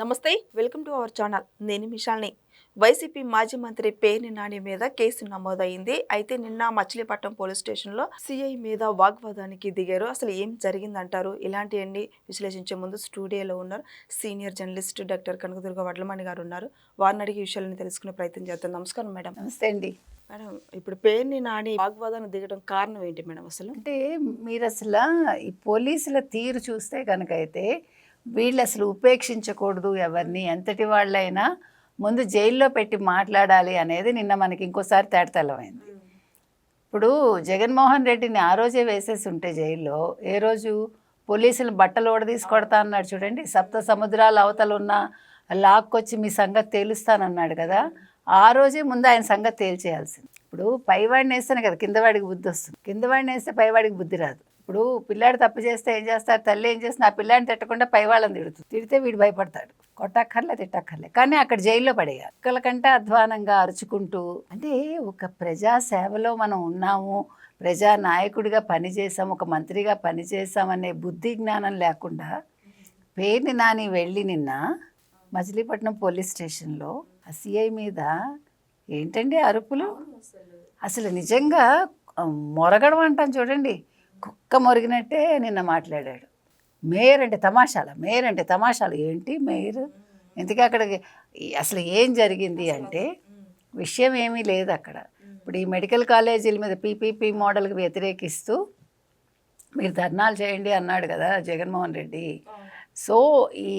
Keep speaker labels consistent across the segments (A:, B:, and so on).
A: నమస్తే welcome to our channel. నేను మిషాల్ని. YCP మాజీ మంత్రి పేర్ని నాని మీద కేసు నమోదైంది అయితే నిన్న మచిలీపట్నం పోలీస్ స్టేషన్లో సిఐ మీద వాగ్వాదానికి దిగారు. అసలు ఏం జరిగిందంటారు? ఇలాంటివన్నీ విశ్లేషించే ముందు స్టూడియోలో ఉన్నారు senior journalist doctor Kanakadurga Vadlamani గారు ఉన్నారు. వారిని అడిగి విషయాలను తెలుసుకునే ప్రయత్నం చేద్దాం. నమస్కారం మేడం.
B: నమస్తే అండి.
A: మేడం ఇప్పుడు పేర్ని నాని వాగ్వాదానికి దిగడం కారణం ఏంటి మేడం అసలు?
B: అంటే మీరు అసలు ఈ పోలీసుల తీరు చూస్తే కనుక అయితే వీళ్ళు అసలు ఉపేక్షించకూడదు ఎవరిని ఎంతటి వాళ్ళైనా ముందు జైల్లో పెట్టి మాట్లాడాలి అనేది నిన్న మనకి ఇంకోసారి తేటతెల్లమైంది ఇప్పుడు జగన్మోహన్ రెడ్డిని ఆ రోజే వేసేసి ఉంటే జైల్లో ఏ రోజు పోలీసులు బట్టలు ఓడదీసి కొడతా అన్నాడు చూడండి సప్త సముద్రాల అవతలు ఉన్న లాక్కొచ్చి మీ సంగతి తేలుస్తానన్నాడు కదా ఆ రోజే ముందు ఆయన సంగతి తేల్చేయాల్సింది. ఇప్పుడు పైవాడిని వేస్తేనే కదా కిందవాడికి బుద్ధి వస్తుంది. కిందవాడిని వేస్తే పైవాడికి బుద్ధి రాదు. ఇప్పుడు పిల్లాడు తప్పు చేస్తే ఏం చేస్తారు? తల్లి ఏం చేస్తుంది? ఆ పిల్లాడిని తిట్టకుండా పైవాళ్ళని తిడుతుంది. తిడితే వీడు భయపడతాడు. కొట్టక్కర్లే తిట్టక్కర్లే. కానీ అక్కడ జైల్లో పడేయాలి. ఒక్కలకంటే అధ్వానంగా అరుచుకుంటూ అంటే ఒక ప్రజా సేవలో మనం ఉన్నాము ప్రజా నాయకుడిగా పనిచేసాం ఒక మంత్రిగా పనిచేసామనే బుద్ధి జ్ఞానం లేకుండా పేరుని నాని వెళ్ళి నిన్న మచిలీపట్నం పోలీస్ స్టేషన్లో ఆ సిఐ మీద ఏంటండి అరుపులు? అసలు నిజంగా మొరగడం అంటాం చూడండి. కుక్క మొరిగినట్టే నిన్న మాట్లాడాడు. మేయర్ అంటే తమాషాల మేయర్ అంటే తమాషాలు. ఏంటి మేయర్? ఎందుకు అక్కడ అసలు ఏం జరిగింది అంటే విషయం ఏమీ లేదు అక్కడ. ఇప్పుడు ఈ మెడికల్ కాలేజీల మీద పీపీపీ మోడల్కి వ్యతిరేకిస్తూ మీరు ధర్నాలు చేయండి అన్నాడు కదా జగన్మోహన్ రెడ్డి. సో ఈ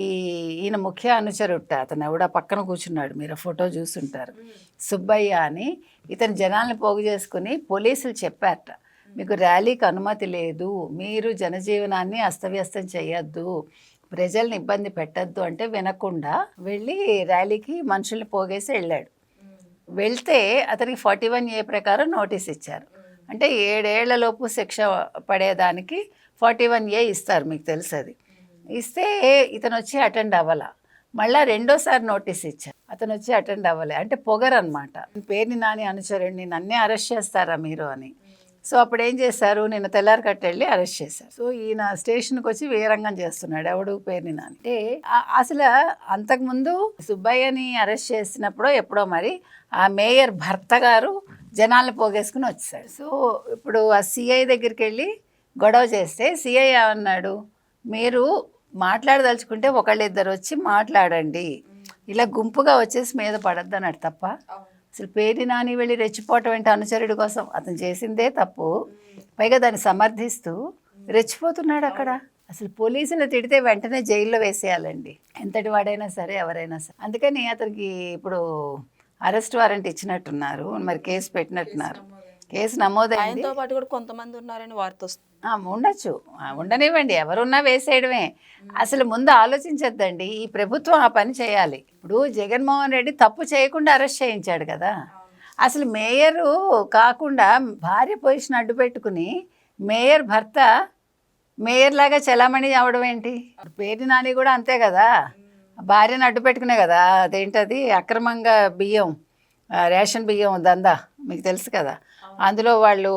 B: ఈయన ముఖ్య అనుచరుట్ట అతను ఎవడ పక్కన కూర్చున్నాడు మీరు ఆ ఫోటో చూస్తుంటారు సుబ్బయ్య అని ఇతను జనాల్ని పోగు చేసుకుని పోలీసులు చెప్పారట. మీకు ర్యాలీకి అనుమతి లేదు మీరు జనజీవనాన్ని అస్తవ్యస్తం చేయొద్దు ప్రజల్ని ఇబ్బంది పెట్టద్దు అంటే వినకుండా వెళ్ళి ర్యాలీకి మనుషుల్ని పోగేసి వెళ్ళాడు. వెళ్తే అతనికి ఫార్టీ వన్ ఏ ప్రకారం నోటీస్ ఇచ్చారు. అంటే ఏడేళ్ళలోపు శిక్ష పడేదానికి ఫార్టీ వన్ ఏ ఇస్తారు మీకు తెలుసు అది ఇస్తే ఇతను వచ్చి అటెండ్ అవ్వాల. మళ్ళా రెండోసారి నోటీస్ ఇచ్చారు. అతను వచ్చి అటెండ్ అవ్వలే. అంటే పొగరనమాట పేరుని నాని అనుచరుడిని నన్నే అరెస్ట్ చేస్తారా మీరు అని. సో అప్పుడు ఏం చేశారు? నిన్న తెల్లారి కట్టెళ్ళి అరెస్ట్ చేశారు. సో ఈయన స్టేషన్కి వచ్చి వేరంగం చేస్తున్నాడు. ఎవడు? పేరుని నాని. అంటే అసలు అంతకుముందు సుబ్బయ్యని అరెస్ట్ చేసినప్పుడో ఎప్పుడో మరి ఆ మేయర్ భర్త గారు జనాల్ని పోగేసుకుని వచ్చాడు. సో ఇప్పుడు ఆ సిఐ దగ్గరికి వెళ్ళి గొడవ చేస్తే సిఐ ఏమన్నాడు? మీరు మాట్లాడదలుచుకుంటే ఒకళ్ళిద్దరు వచ్చి మాట్లాడండి. ఇలా గుంపుగా వచ్చేసి మీద పడద్దు అన్నాడు తప్ప. అసలు పేరు నాని వెళ్ళి రెచ్చిపోవటం అంటే అనుచరుడి కోసం? అతను చేసిందే తప్పు. పైగా దాన్ని సమర్థిస్తూ రెచ్చిపోతున్నాడు అక్కడ. అసలు పోలీసులు తిడితే వెంటనే జైల్లో వేసేయాలండి. ఎంతటి వాడైనా సరే ఎవరైనా సరే. అందుకని అతనికి ఇప్పుడు అరెస్ట్ వారెంట్ ఇచ్చినట్టున్నారు. మరి కేసు పెట్టినట్టున్నారు. కేసు నమోదైంది.
A: ఆయనతో పాటు కూడా కొంతమంది ఉన్నారని వార్త
B: ఉండొచ్చు. ఉండనివ్వండి. ఎవరున్నా వేసేయడమే. అసలు ముందు ఆలోచించొద్దండి. ఈ ప్రభుత్వం ఆ పని చేయాలి. ఇప్పుడు జగన్మోహన్ రెడ్డి తప్పు చేయకుండా అరెస్ట్ చేయించాడు కదా. అసలు మేయరు కాకుండా భార్య పొజిషన్ అడ్డు పెట్టుకుని మేయర్ భర్త మేయర్ లాగా చలామణి అవడం ఏంటి? పేరు నాని కూడా అంతే కదా. భార్యను అడ్డు పెట్టుకునే కదా. అదేంటది? అక్రమంగా బియ్యం రేషన్ బియ్యం దందా. మీకు తెలుసు కదా. అందులో వాళ్ళు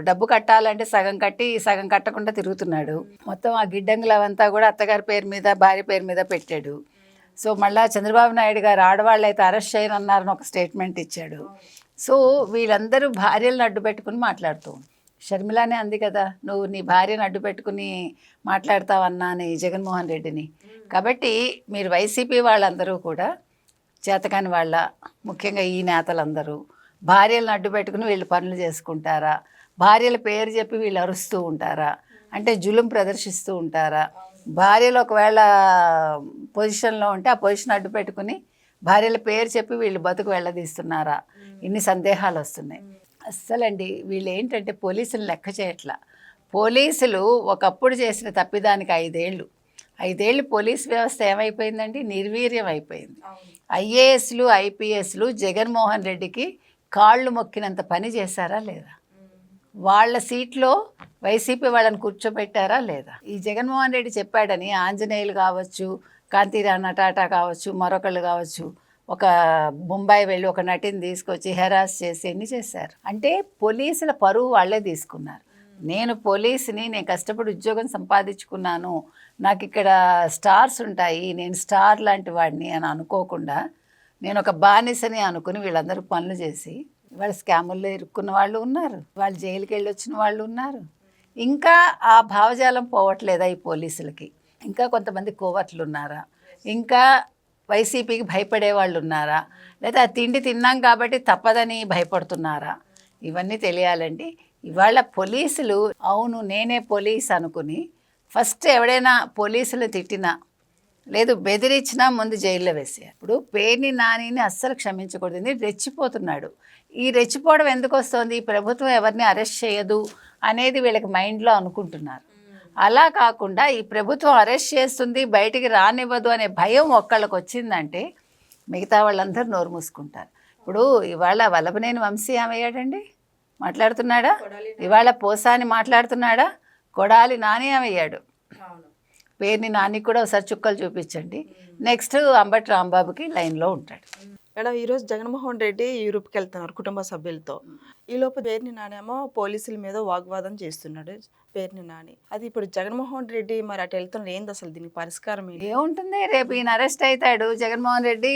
B: డబ్బు కట్టాలంటే సగం కట్టి సగం కట్టకుండా తిరుగుతున్నాడు. మొత్తం ఆ గిడ్డంగులు అవంతా కూడా అత్తగారి పేరు మీద భార్య పేరు మీద పెట్టాడు. సో మళ్ళీ చంద్రబాబు నాయుడు గారు ఆడవాళ్ళు అయితే అరెస్ట్ చేయనన్నారని ఒక స్టేట్మెంట్ ఇచ్చాడు. సో వీళ్ళందరూ భార్యలను అడ్డు పెట్టుకుని మాట్లాడుతూ షర్మిలానే అంది కదా నువ్వు నీ భార్యను అడ్డు పెట్టుకుని మాట్లాడతావన్నా? అని జగన్మోహన్ రెడ్డిని. కాబట్టి మీరు వైసీపీ వాళ్ళందరూ కూడా చేతకాని వాళ్ళ ముఖ్యంగా ఈ నేతలందరూ భార్యలను అడ్డు పెట్టుకుని వీళ్ళు పనులు చేసుకుంటారా? భార్యల పేరు చెప్పి వీళ్ళు అరుస్తూ ఉంటారా? అంటే జులుం ప్రదర్శిస్తూ ఉంటారా? భార్యలు ఒకవేళ పొజిషన్లో ఉంటే ఆ పొజిషన్ అడ్డు పెట్టుకుని భార్యల పేరు చెప్పి వీళ్ళు బతుకు వెళ్ళదీస్తున్నారా? ఇన్ని సందేహాలు వస్తున్నాయి. అస్సలండి వీళ్ళు ఏంటంటే పోలీసులు లెక్క చేయట్లా. పోలీసులు ఒకప్పుడు చేసిన తప్పిదానికి ఐదేళ్ళు. ఐదేళ్ళు పోలీస్ వ్యవస్థ ఏమైపోయిందండి? నిర్వీర్యం అయిపోయింది. ఐఏఎస్లు ఐపీఎస్లు జగన్మోహన్ రెడ్డికి కాళ్ళు మొక్కినంత పని చేశారా లేదా? వాళ్ళ సీట్లో వైసీపీ వాళ్ళని కూర్చోబెట్టారా లేదా? ఈ జగన్మోహన్ రెడ్డి చెప్పాడని ఆంజనేయులు కావచ్చు కాంతిరాణ టాటా కావచ్చు మరొకళ్ళు కావచ్చు ఒక ముంబై వెళ్ళి ఒక నటిని తీసుకొచ్చి హెరాస్ చేసి ఎన్ని చేశారు? అంటే పోలీసుల పరువు వాళ్ళే తీసుకున్నారు. నేను పోలీసుని నేను కష్టపడి ఉద్యోగం సంపాదించుకున్నాను నాకు ఇక్కడ స్టార్స్ ఉంటాయి నేను స్టార్ లాంటి వాడిని అని అనుకోకుండా నేను ఒక బానిసని అనుకుని వీళ్ళందరూ పనులు చేసి వాళ్ళ స్కాముల్లో ఇరుక్కున్న వాళ్ళు ఉన్నారు వాళ్ళు జైలుకి వెళ్ళి వచ్చిన వాళ్ళు ఉన్నారు. ఇంకా ఆ భావజాలం పోవట్లేదా ఈ పోలీసులకి? ఇంకా కొంతమంది కోవట్లు ఉన్నారా ఇంకా వైసీపీకి భయపడే వాళ్ళు ఉన్నారా? లేదా ఆ తిండి తిన్నాం కాబట్టి తప్పదని భయపడుతున్నారా? ఇవన్నీ తెలియాలండి. ఇవాళ పోలీసులు అవును నేనే పోలీస్ అనుకుని ఫస్ట్ ఎవడైనా పోలీసులు తిట్టినా లేదు బెదిరించినా ముందు జైల్లో వేసేయాలి. ఇప్పుడు పేర్ని నానిని అస్సలు క్షమించకూడదు. రెచ్చిపోతున్నాడు. ఈ రెచ్చిపోవడం ఎందుకు వస్తుంది? ఈ ప్రభుత్వం ఎవరిని అరెస్ట్ చేయదు అనేది వీళ్ళకి మైండ్లో అనుకుంటున్నారు. అలా కాకుండా ఈ ప్రభుత్వం అరెస్ట్ చేస్తుంది బయటికి రానివ్వదు అనే భయం ఒక్కళ్ళకి వచ్చిందంటే మిగతా వాళ్ళందరూ నోరు మూసుకుంటారు. ఇప్పుడు ఇవాళ వల్లభనేని వంశీ ఏమయ్యాడండి? మాట్లాడుతున్నాడా? ఇవాళ పోసాని మాట్లాడుతున్నాడా? కొడాలి నాని ఏమయ్యాడు? పేరుని నానికి కూడా ఒకసారి చుక్కలు చూపించండి. నెక్స్ట్ అంబటి రాంబాబుకి లైన్లో ఉంటాడు.
A: మేడం ఈరోజు జగన్మోహన్ రెడ్డి యూరోప్కి వెళ్తున్నారు కుటుంబ సభ్యులతో. ఈ లోపు పేరుని నానేమో పోలీసుల మీద వాగ్వాదం చేస్తున్నాడు పేరుని నాని. అది ఇప్పుడు జగన్మోహన్ రెడ్డి మరి అటు వెళ్తున్నారు ఏంది అసలు దీనికి పరిష్కారం
B: ఏముంటుంది? రేపు ఈయన అరెస్ట్ అవుతాడు. జగన్మోహన్ రెడ్డి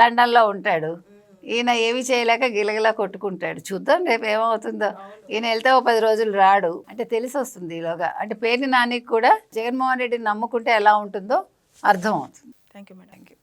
B: లండన్లో ఉంటాడు. ఈయన ఏమి చేయలేక గిలగిలా కొట్టుకుంటాడు. చూద్దాం రేపు ఏమవుతుందో. ఈయన వెళ్తే ఒక పది రోజులు రాడు. అంటే తెలిసి వస్తుంది ఈలోగా. అంటే పేరుని నానికి కూడా జగన్మోహన్ రెడ్డిని నమ్ముకుంటే ఎలా ఉంటుందో అర్థం అవుతుంది
A: thank you madam thank you